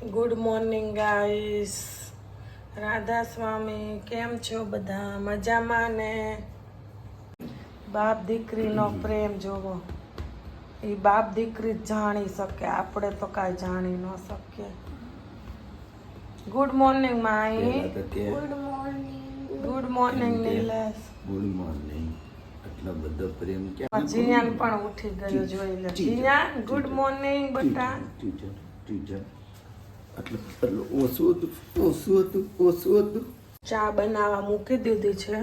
Good morning guys Radha Swami કેમ છો બધા? મજામાં ને? બાપ દીકરીનો પ્રેમ જોવો. એ બાપ દીકરી જ જાણી શકે. આપણે તો કાંઈ જાણી ન શકીએ. ગુડ મોર્નિંગ માઈ. Good morning good morning Nilesh. Good morning આટલો બધો પ્રેમ ક્યાં જીયાન પણ ઉઠી ગયો જોઈ લે. જીયાન ગુડ મોર્નિંગ બટા. ટીચર ટીચર આટલું એટલે ઓછું હતું ઓછું હતું ઓછું હતું ચા બનાવવા મૂકી દીધી છે.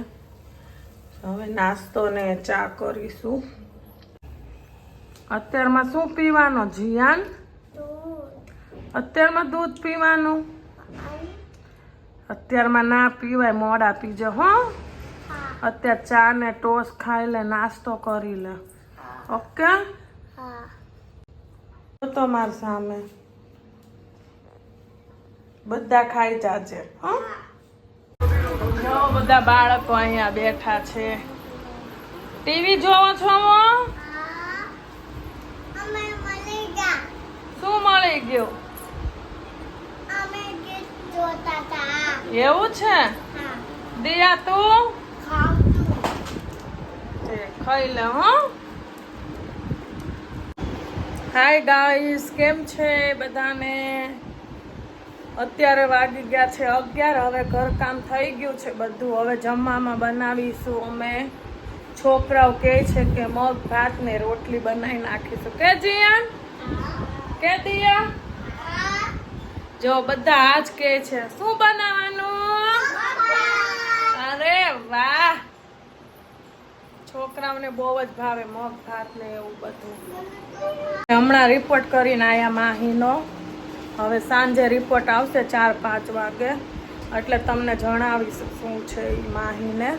હવે નાસ્તો ને ચા કરીશું. અત્યારમાં શું પીવાનો જીયાન? અત્યારમાં દૂધ પીવાનું? અત્યારમાં ના પીવાય મોડા પીજો હો. અત્યારે ચા ને ટોસ ખાઈ લે નાસ્તો કરી લે. ઓકે? તો મારી સામે. બધા ખાઈ જાજે હો. બધા બાળકો અહીંયા બેઠા છે. ટીવી જોવો છો હો? અમે મળી ગયા. શું મળી ગયું? અમે ગીત જોતા હતા. એવું છે? દિયા તું? ખાઈ લે હો. હાય ગાઈસ કેમ છે બધાને? અત્યારે વાગી ગયા છે અગિયાર, હવે ઘરકામ થઈ ગયું છે બધું. હવે જમવામાં બનાવીશું અમે. છોકરાઓ કહે છે કે મગ, ભાત ને રોટલી બનાવી નાખીશું. કે જીયાન કે દિયા? જો બધા આજ કહે છે, શું બનાવવાનું? અરે વાહ! છોકરાઓને બહુ જ ભાવે મગ, ભાત ને એવું બધું. હમણાં રિપોર્ટ કરીને આયા માહીનો. હવે સાંજે રિપોર્ટ આવશે ચાર પાંચ વાગે. એટલે તમને જણાવીશ શું છે એ માહીને.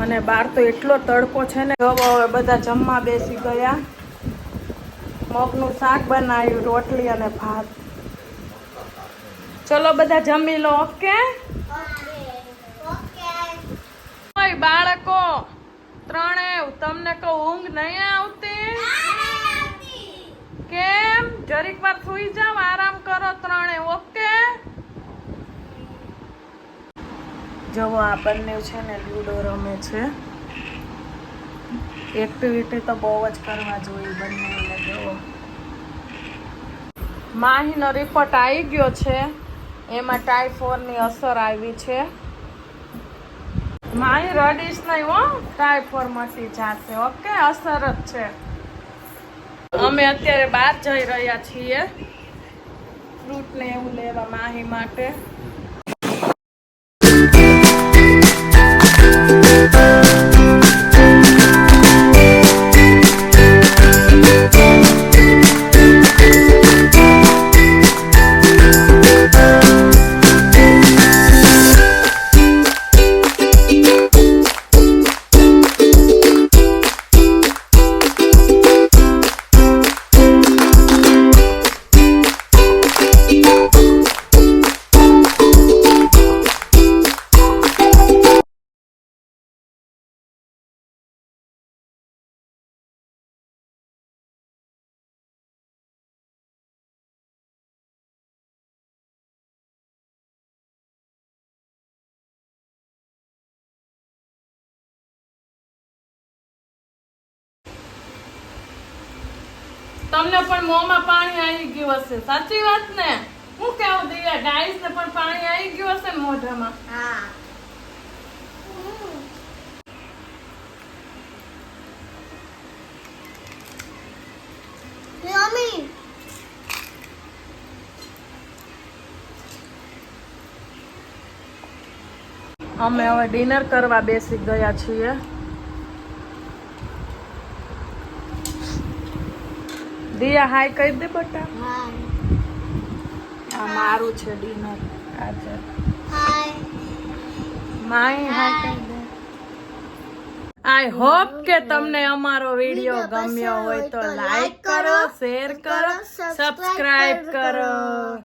અને બહાર તો એટલો તડકો છે ને. હવે બધા જમવા બેસી ગયા. મગનું શાક બનાવ્યું રોટલી અને ભાત. ચલો બધા જમી લો ઓકે? બાળકો ત્રણે તમને કહું ઊંઘ નહીં આવતી. કેમ? જરીક વાર સુઈ જાવ આરામ કરો ત્રણે ઓકે? જવો આ બંને છે ને લૂડો રમે છે. એક્ટિવિટી તો બહુ જ કરવા જોઈએ બંનેને જવો. માહીનો રિપોર્ટ આવી ગયો છે. એમાં ટાઈફોઈડની અસર આવી છે. માહી રડીશ નહીં હો ટાઈફોઈડ મટી જાશે ઓકે? અસર જ છે. અમે અત્યારે બહાર જઈ રહ્યા છીએ. ફ્રૂટ ને એવું લેવા માહી માટે. તમને પણ મોંમાં પાણી આવી ગયું હશે. સાચી વાત ને? હું કેવું દિયા ગાઈસ ને પણ પાણી આવી ગયું હશે મોઢામાં? હા મમ્મી. અમે હવે ડિનર કરવા બેસી ગયા છીએ. દિયા હાય કહી દે બટા. હા. આ મારું છે ડિનર. આજે. માય હાય. કહી દે. આઈ હોપ કે તમને અમારો વીડિયો ગમ્યો હોય તો લાઈક કરો શેર કરો સબસ્ક્રાઇબ કરો.